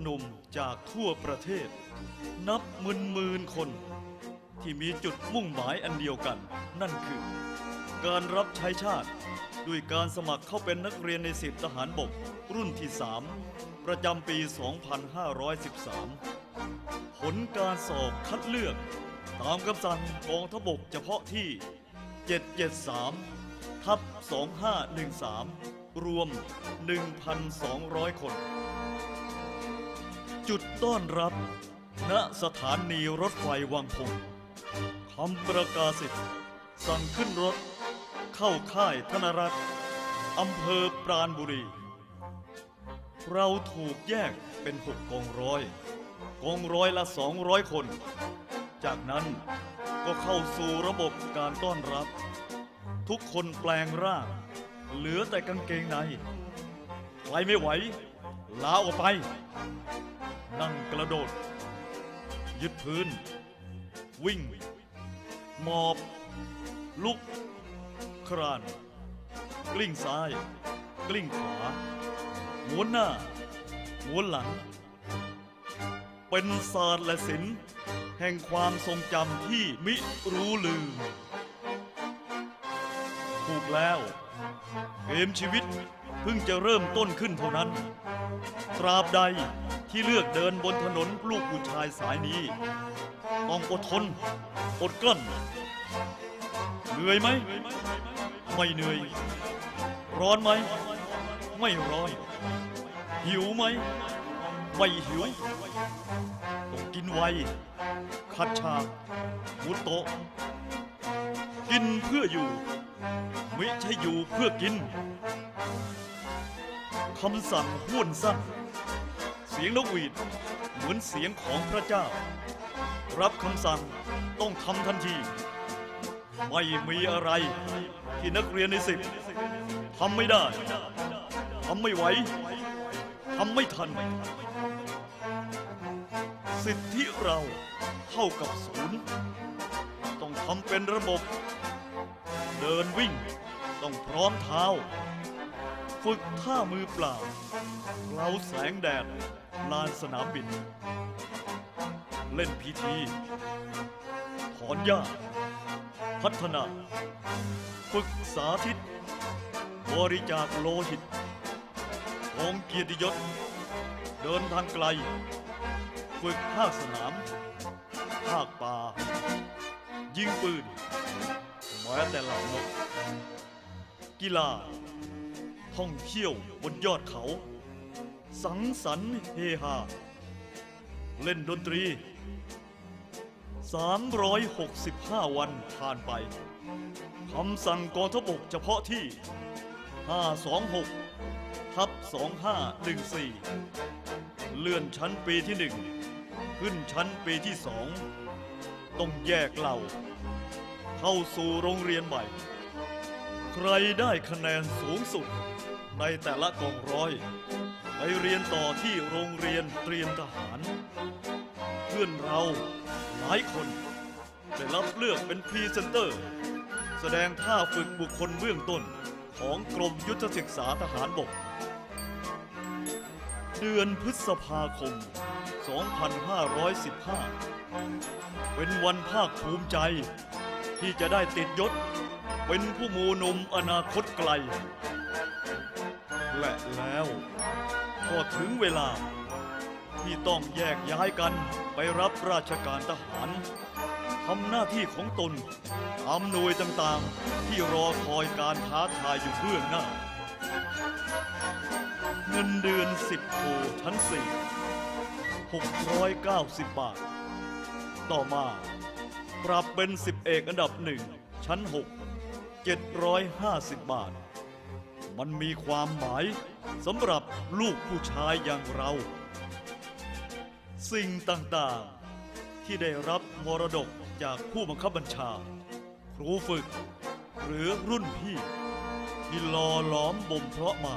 หนุ่มจากทั่วประเทศ นับหมื่นหมื่นคน ที่มีจุดมุ่งหมายอันเดียวกัน นั่นคือ การรับใช้ชาติ ด้วยการสมัครเข้าเป็นนักเรียนในสิบทหารบก รุ่นที่ 3 ประจำปี 2513 ผลการสอบคัดเลือก ตามคำสั่งกองทพบกเฉพาะที่ 773 ทับ 2513 รวม 1,200 คน จุดต้อนรับ ณสถานีรถไฟวังพงคำประกาศสิทธิ์สั่งขึ้นรถ เข้าค่ายธนรัฐอำเภอปราณบุรี เราถูกแยกเป็นหกกองร้อย กองร้อยละสองร้อยคน จากนั้นก็เข้าสู่ระบบการต้อนรับ ทุกคนแปลงร่าง เหลือแต่กางเกงใน ใครไม่ไหว ลาออกไป นั่งกระโดด ยึดพื้น วิ่ง หมอบ ลุก คราน กลิ้งซ้าย กลิ้งขวาหมุนหน้าหมุนหลัง เป็นศาสตร์และศิลป์แห่งความทรงจำที่มิรู้ลืม ถูกแล้ว เกมชีวิต เพิ่งจะเริ่มต้นขึ้นเท่านั้น ตราบใดที่เลือกเดินบนถนนลูกผู้ชายสายนี้ ต้องอดทน อดกลั้น เหนื่อยไหม ไม่เหนื่อย ร้อนไหม ไม่ร้อน หิวไหม ไม่หิว ต้องกินไว คัดฉากมุดโตะกินเพื่ออยู่ ไม่ใช่อยู่เพื่อกิน คำสั่งห้วนสั้น เสียงนกหวีดเหมือนเสียงของพระเจ้า รับคำสั่งต้องทำทันที ไม่มีอะไรที่นักเรียนในสิบทำไม่ได้ทำไม่ไหวทำไม่ทัน สิทธิเราเท่ากับศูนย์ต้องทำเป็นระบบ เดินวิ่งต้องพร้อมเท้า ฝึกท่ามือเปล่าเราแสงแดด ลานสนามบิน เล่นพิธีถอนหญ้า พัฒนา ฝึกสาธิต บริจาคโลหิตองเกียรติยศ เดินทางไกล ฝึกภาคสนาม ภาคป่า ยิงปืนแม้แต่หลังนกกีฬา ท่องเที่ยวบนยอดเขา สังสรรค์เฮฮา เล่นดนตรี 365 วันผ่านไปคำสั่งกองทพบกเฉพาะที่ 526 ทับ 2514 เลื่อนชั้นปีที่ 1 ขึ้นชั้นปีที่ 2 ต้องแยกเหล่า เข้าสู่โรงเรียนใหม่ ใครได้คะแนนสูงสุด ในแต่ละกองร้อย ไปเรียนต่อที่โรงเรียนเตรียมทหาร เพื่อนเราหลายคนได้รับเลือกเป็นพรีเซนเตอร์ แสดงท่าฝึกบุคคลเบื้องต้นของกรมยุทธศึกษาทหารบก เดือนพฤษภาคม 2515 เป็นวันภาคภูมิใจที่จะได้ติดยศ เป็นผู้หมูหนุ่มอนาคตไกล และแล้วก็ถึงเวลา ที่ต้องแยกย้ายกันไปรับราชการทหารทำหน้าที่ของตนตามหน่วยต่างๆ ที่รอคอยการท้าทายอยู่เบื้องหน้า เงินเดือนสิบโทชั้นสี่690 บาท ต่อมา ปรับเป็นสิบเอกอันดับหนึ่งชั้น6 750 บาท มันมีความหมายสำหรับลูกผู้ชายอย่างเรา สิ่งต่างๆ ที่ได้รับมรดกจากผู้บังคับบัญชา ครูฝึก หรือรุ่นพี่ ที่หล่อหลอมบ่มเพาะมา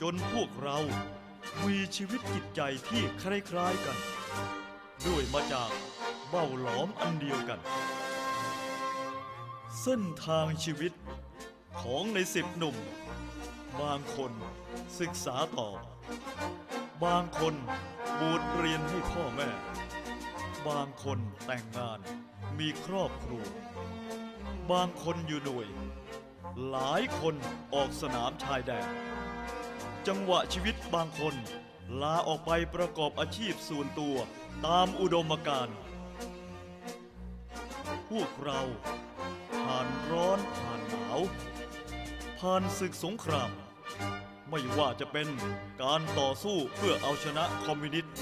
จนพวกเรามีชีวิตจิตใจที่คล้ายๆกัน ด้วยมาจากเบ้าหลอมอันเดียวกัน เส้นทางชีวิตของในสิบหนุ่ม บางคนศึกษาต่อ บางคนบูดเรียนให้พ่อแม่ บางคนแต่งงานมีครอบครัว บางคนอยู่หน่วย หลายคนออกสนามชายแดน จังหวะชีวิตบางคนลาออกไปประกอบอาชีพส่วนตัวตามอุดมการณ์พวกเรา ผ่านร้อนผ่านหนาว ผ่านศึกสงคราม ไม่ว่าจะเป็นการต่อสู้เพื่อเอาชนะคอมมิวนิสต์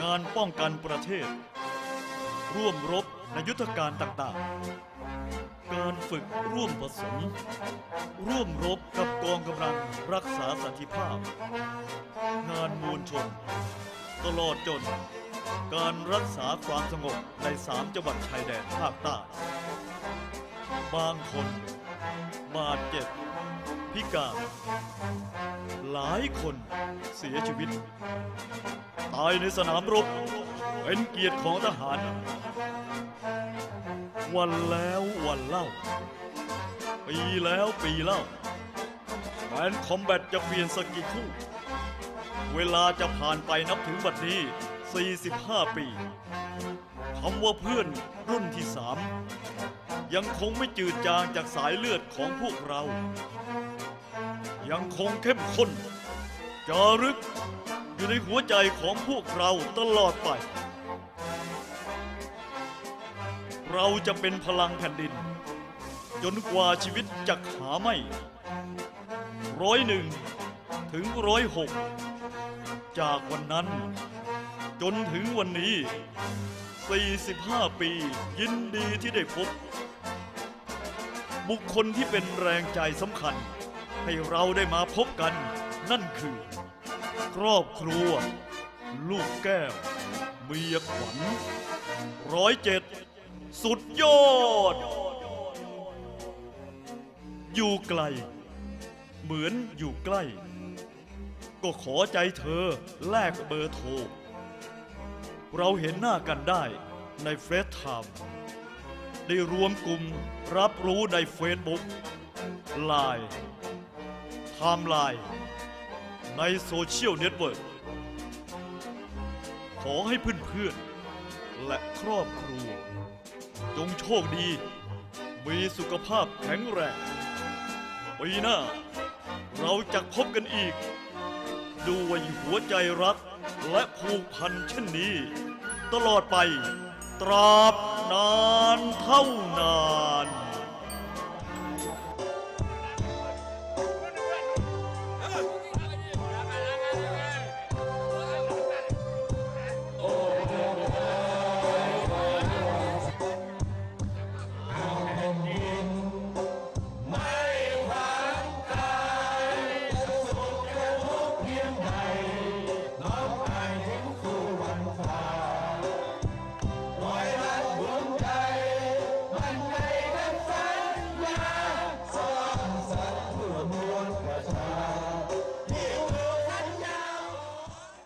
งานป้องกันประเทศ ร่วมรบในยุทธการต่างๆ การฝึกร่วมผสม ร่วมรบกับกองกำลังรักษาสันติภาพ งานมวลชน ตลอดจนการรักษาความสงบในสามจังหวัดชายแดนภาคใต้ บางคนบาดเจ็บ พิการ หลายคนเสียชีวิต ตายในสนามรบ เป็นเกียรติของทหาร วันแล้ววันเล่า ปีแล้วปีเล่าแมนคอมแบทจะเปลี่ยนสกกี่คู่ เวลาจะผ่านไปนับถึงบัดนี้ 45 ปีคำว่าเพื่อนรุ่นที่สาม ยังคงไม่จืดจางจากสายเลือดของพวกเรา ยังคงเข้มข้นจารึกอยู่ในหัวใจของพวกเราตลอดไป เราจะเป็นพลังแผ่นดิน จนกว่าชีวิตจะหาไม่ร้อยหนึ่งถึงร้อยหกจากวันนั้น จนถึงวันนี้ 45 ปียินดีที่ได้พบ บุคคลที่เป็นแรงใจสำคัญ ให้เราได้มาพบกัน นั่นคือ ครอบครัว ลูกแก้ว เมียขวัญร้อยเจ็ดสุดยอด อยู่ไกล เหมือนอยู่ใกล้ ก็ขอใจเธอแลกเบอร์โทร เราเห็นหน้ากันได้ในเฟซไทม์ ได้รวมกลุ่มรับรู้ในเฟซบุ๊กไลน์ไทม์ไลน์ในโซเชียลเน็ตเวิร์กขอให้เพื่อนๆ และครอบครัว จงโชคดี มีสุขภาพแข็งแรงปีหน้า เราจะพบกันอีก ด้วยหัวใจรักและผูกพันเช่นนี้ ตลอดไปตราบ นานเท่านาน